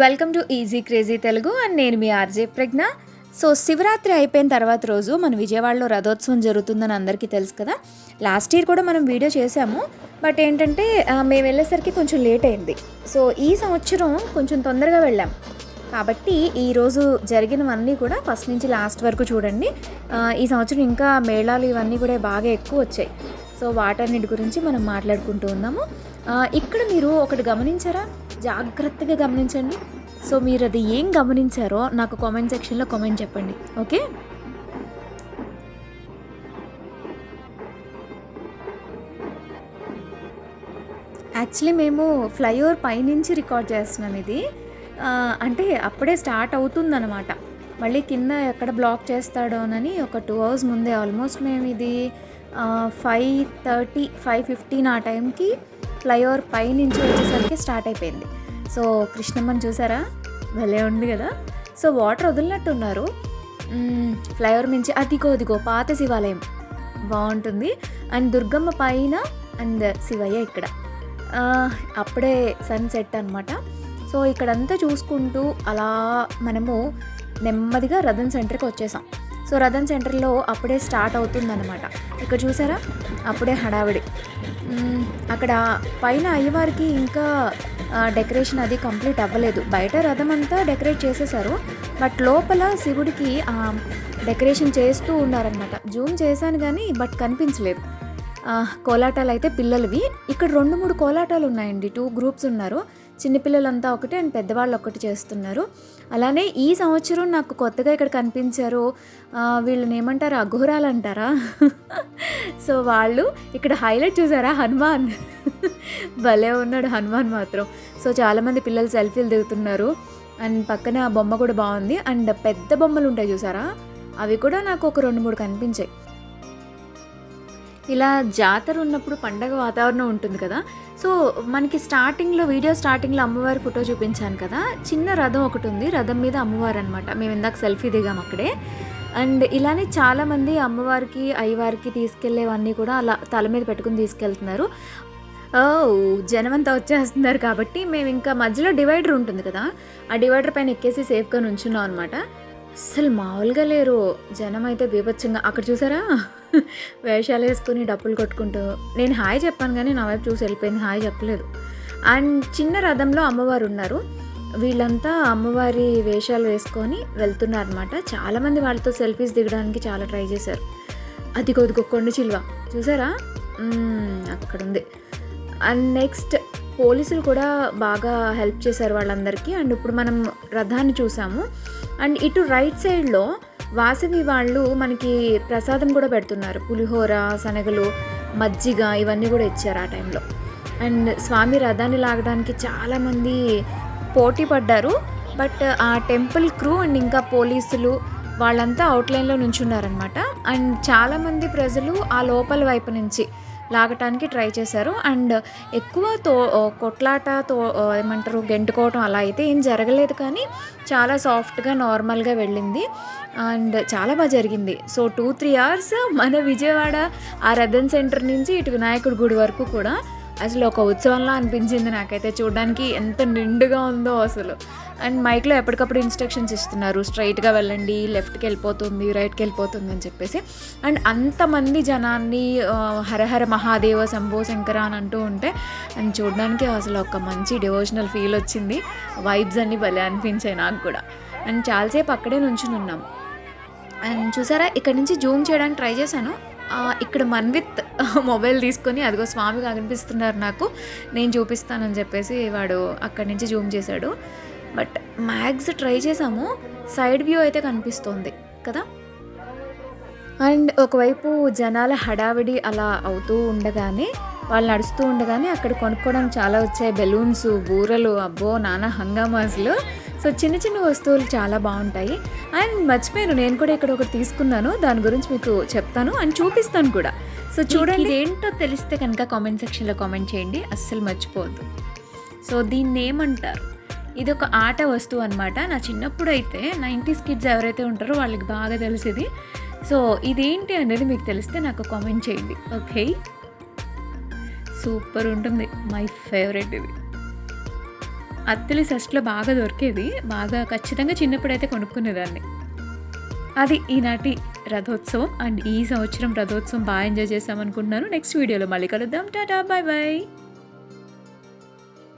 Welcome to easy crazy Telugu and నేను మీ RJ Pragna. So Shivaratri అయిపోయిన తర్వాత రోజు మన విజయవాడలో రథోత్సవం జరుగుతుందని అందరికీ తెలుసు కదా. లాస్ట్ ఇయర్ కూడా మనం వీడియో చేసాము బట్ ఏంటంటే మేము వెళ్ళేసరికి కొంచెం లేట్ అయింది. సో ఈ సంవత్సరం కొంచెం తొందరగా వెళ్ళాం. కాబట్టి ఈరోజు జరిగినవన్నీ కూడా ఫస్ట్ నుంచి లాస్ట్ వరకు చూడండి. ఈ సంవత్సరం ఇంకా మేళాలు ఇవన్నీ కూడా బాగా ఎక్కువ వచ్చాయి. సో వాటన్నిటి గురించి మనం మాట్లాడుకుంటూ ఉన్నాము. ఇక్కడ మీరు ఒకటి గమనించారా? జాగ్రత్తగా గమనించండి. సో మీరు అది ఏం గమనించారో నాకు కామెంట్ సెక్షన్లో కామెంట్ చెప్పండి. ఓకే? యాక్చువల్లీ మేము ఫ్లైఓవర్ పైనుంచి రికార్డ్ చేస్తున్నాం ఇది. అంటే అప్పుడే స్టార్ట్ అవుతుందన్నమాట. మళ్ళీ కింద ఎక్కడ బ్లాక్ చేస్తాడోనని ఒక టూ అవర్స్ ముందే ఆల్మోస్ట్ మేము ఇది ఫైవ్ థర్టీ ఫైవ్ ఫిఫ్టీన్ ఆ టైంకి ఫ్లైఓవర్ పై నుంచి వచ్చేసరికి స్టార్ట్ అయిపోయింది. సో కృష్ణమ్మని చూసారా? భలే ఉంది కదా? So water వదిలినట్టున్నారు. ఫ్లైఓవర్ నుంచి అదిగో అదిగో పాత శివాలయం. బాగుంటుంది. అండ్ దుర్గమ్మ పైన అండ్ శివయ్య ఇక్కడ. అప్పుడే సన్సెట్ అనమాట సో ఇక్కడంతా చూసుకుంటూ అలా మనము నెమ్మదిగా రథన్ సెంటర్కి వచ్చేసాం. సో రథన్ సెంటర్లో అప్పుడే స్టార్ట్ అవుతుందన్నమాట. ఇక్కడ చూసారా? అప్పుడే హడావిడి. అక్కడ పైన అయ్యవారికి ఇంకా డెకరేషన్ అది కంప్లీట్ అవ్వలేదు. బయట రథం అంతా డెకరేట్ చేసేసారు బట్ లోపల శివుడికి డెకరేషన్ చేస్తూ ఉన్నారనమాట జూమ్ చేశాను కానీ బట్ కనిపించలేదు. కోలాటాలు అయితే పిల్లలవి. ఇక్కడ రెండు మూడు కోలాటాలు ఉన్నాయండి. టూ గ్రూప్స్ ఉన్నారు. చిన్నపిల్లలంతా ఒకటి అండ్ పెద్దవాళ్ళు ఒకటి చేస్తున్నారు. అలానే ఈ సంవత్సరం నాకు కొత్తగా ఇక్కడ కనిపించారు వీళ్ళని ఏమంటారు అఘోరాలు అంటారా? సో వాళ్ళు ఇక్కడ హైలైట్ చూసారా? హనుమాన్. భలే ఉన్నాడు హనుమాన్ మాత్రం. సో చాలామంది పిల్లలు సెల్ఫీలు దిగుతున్నారు. అండ్ పక్కన ఆ బొమ్మ కూడా బాగుంది. అండ్ పెద్ద బొమ్మలు ఉంటాయి చూసారా? అవి కూడా నాకు ఒక రెండు మూడు కనిపించాయి. ఇలా జాతర ఉన్నప్పుడు పండగ వాతావరణం ఉంటుంది కదా. సో మనకి స్టార్టింగ్లో వీడియో స్టార్టింగ్లో అమ్మవారి ఫోటో చూపించాను కదా. చిన్న రథం ఒకటి ఉంది. రథం మీద అమ్మవారు అనమాట మేము ఇందాక సెల్ఫీ దిగాం అక్కడే. అండ్ ఇలానే చాలామంది అమ్మవారికి అయ్యవారికి తీసుకెళ్ళేవన్నీ కూడా అలా తల మీద పెట్టుకుని తీసుకెళ్తున్నారు. ఓ జనం అంతా వచ్చేస్తున్నారు కాబట్టి మేము ఇంకా మధ్యలో డివైడర్ ఉంటుంది కదా. ఆ డివైడర్ పైన ఎక్కేసి సేఫ్గా నుంచున్నాం అనమాట అస్సలు మామూలుగా లేరు. జనం అయితే బీభత్సంగా. అక్కడ చూసారా? వేషాలు వేసుకొని డప్పులు కొట్టుకుంటూ. నేను హాయ్ చెప్పాను కానీ నా వైపు చూసి వెళ్ళిపోయింది. హాయ్ చెప్పలేదు. అండ్ చిన్న రథంలో అమ్మవారు ఉన్నారు. వీళ్ళంతా అమ్మవారి వేషాలు వేసుకొని వెళ్తున్నారు అనమాట చాలామంది వాళ్ళతో సెల్ఫీస్ దిగడానికి చాలా ట్రై చేశారు. అది కొద్దిగో కొండ చిల్వ. చూసారా? అక్కడ ఉంది అండ్ నెక్స్ట్ పోలీసులు కూడా బాగా హెల్ప్ చేశారు వాళ్ళందరికీ. అండ్ ఇప్పుడు మనం రథాన్ని చూసాము. అండ్ ఇటు రైట్ సైడ్లో వాసవి వాళ్ళు మనకి ప్రసాదం కూడా పెడుతున్నారు. పులిహోర శనగలు మజ్జిగ ఇవన్నీ కూడా ఇచ్చారు ఆ టైంలో. అండ్ స్వామి రథాన్ని లాగడానికి చాలామంది పోటీ పడ్డారు. బట్ ఆ టెంపుల్ క్రూ అండ్ ఇంకా పోలీసులు వాళ్ళంతా అవుట్లైన్లో నుంచున్నారనమాట అండ్ చాలామంది ప్రజలు ఆ లోపల వైపు నుంచి లాగటానికి ట్రై చేశారు. అండ్ ఎక్కువ తో కొట్లాట తో ఏమంటారు గెంటుకోవటం అలా అయితే ఏం జరగలేదు కానీ చాలా సాఫ్ట్గా నార్మల్గా వెళ్ళింది. అండ్ చాలా బాగా జరిగింది. సో టూ త్రీ అవర్స్ మన విజయవాడ ఆ రథన్ సెంటర్ నుంచి ఇటు వినాయకుడి గుడి వరకు కూడా అసలు ఒక ఉత్సవంలా అనిపించింది నాకైతే. చూడడానికి ఎంత నిండుగా ఉందో అసలు. అండ్ మైక్లో ఎప్పటికప్పుడు ఇన్స్ట్రక్షన్స్ ఇస్తున్నారు. స్ట్రైట్గా వెళ్ళండి లెఫ్ట్కి వెళ్ళిపోతుంది రైట్కి వెళ్ళిపోతుంది అని చెప్పేసి. అండ్ అంతమంది జనాన్ని హరహర మహాదేవ శంభో శంకర అని అంటూ ఉంటే అండ్ చూడడానికి అసలు ఒక మంచి డివోషనల్ ఫీల్ వచ్చింది. వైబ్స్ అన్నీ భలే అనిపించాయి నాకు కూడా. అండ్ చాలాసేపు అక్కడే నుంచుని ఉన్నాం. అండ్ చూసారా ఇక్కడ నుంచి జూమ్ చేయడానికి ట్రై చేశాను. ఇక్కడ మన్విత్ మొబైల్ తీసుకొని అదిగో స్వామి కనిపిస్తున్నారు నాకు నేను చూపిస్తానని చెప్పేసి వాడు అక్కడి నుంచి జూమ్ చేశాడు. బట్ మ్యాక్స్ ట్రై చేసాము సైడ్ వ్యూ అయితే కనిపిస్తోంది కదా? అండ్ ఒకవైపు జనాల హడావిడి అలా అవుతూ ఉండగానే వాళ్ళు నడుస్తూ ఉండగానే అక్కడ కొనుక్కోవడానికి చాలా వచ్చాయి. బెలూన్స్ బూరలు అబ్బో నానా హంగామాస్లు. సో చిన్న చిన్న వస్తువులు చాలా బాగుంటాయి. అండ్ మర్చిపోయాను నేను కూడా ఇక్కడ ఒకటి తీసుకున్నాను. దాని గురించి మీకు చెప్తాను అండ్ చూపిస్తాను కూడా. సో చూడండి. ఏంటో తెలిస్తే కనుక కామెంట్ సెక్షన్లో కామెంట్ చేయండి. అస్సలు మర్చిపోవద్దు. సో దీన్ని ఏమంటారు ఇది ఒక ఆట వస్తువు అనమాట నా చిన్నప్పుడు అయితే నైంటీస్ కిడ్స్ ఎవరైతే ఉంటారో వాళ్ళకి బాగా తెలిసేది సో ఇదేంటి అనేది మీకు తెలిస్తే నాకు కామెంట్ చేయండి ఓకే సూపర్ ఉంటుంది మై ఫేవరెట్ ఇది అత్తలి సెస్ట్లో బాగా దొరికేది. బాగా ఖచ్చితంగా చిన్నప్పుడైతే కొనుక్కునేదాన్ని. అది ఈనాటి రథోత్సవం. అండ్ ఈ సంవత్సరం రథోత్సవం బాగా ఎంజాయ్ చేస్తామనుకుంటున్నాను నెక్స్ట్ వీడియోలో మళ్ళీ కలుద్దాం. టాటా! Bye bye.